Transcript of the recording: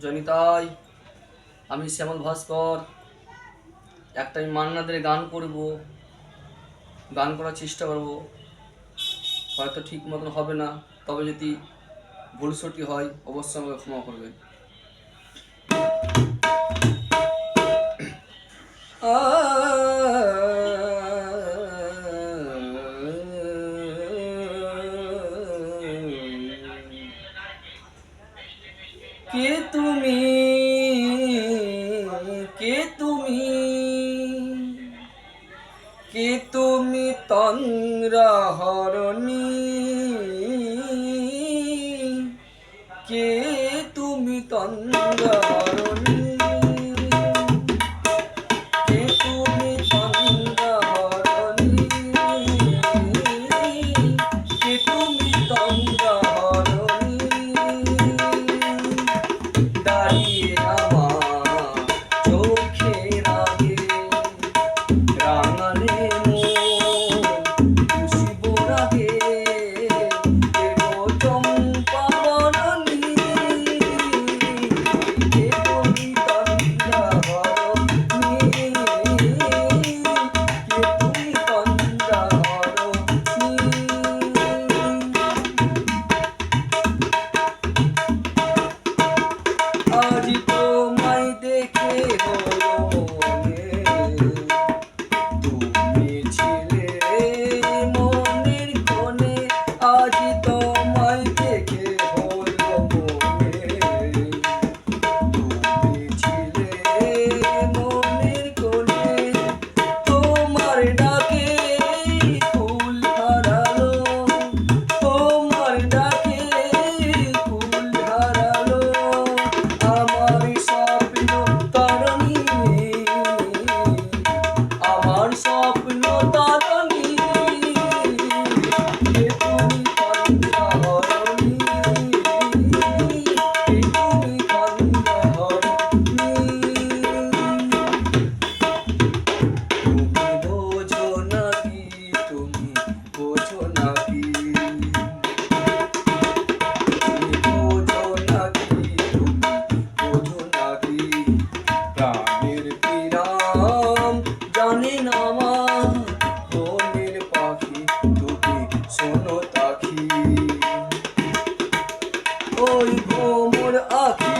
জনিতাই, আমি শ্যামল ভাস্কর। একটা আমি মান্নাদের গান করব। গান করার চেষ্টা করব। হয়তো ঠিক মতন হবে না, তবে যদি ভুল হয়, অবশ্যই আমাকে ক্ষমা করবেন। কে তুমি? কে তুমি তন্দ্রা হরণী জানি না মা মনের পাখি তুমি শোনো তাকি। ওই ভোমর আখি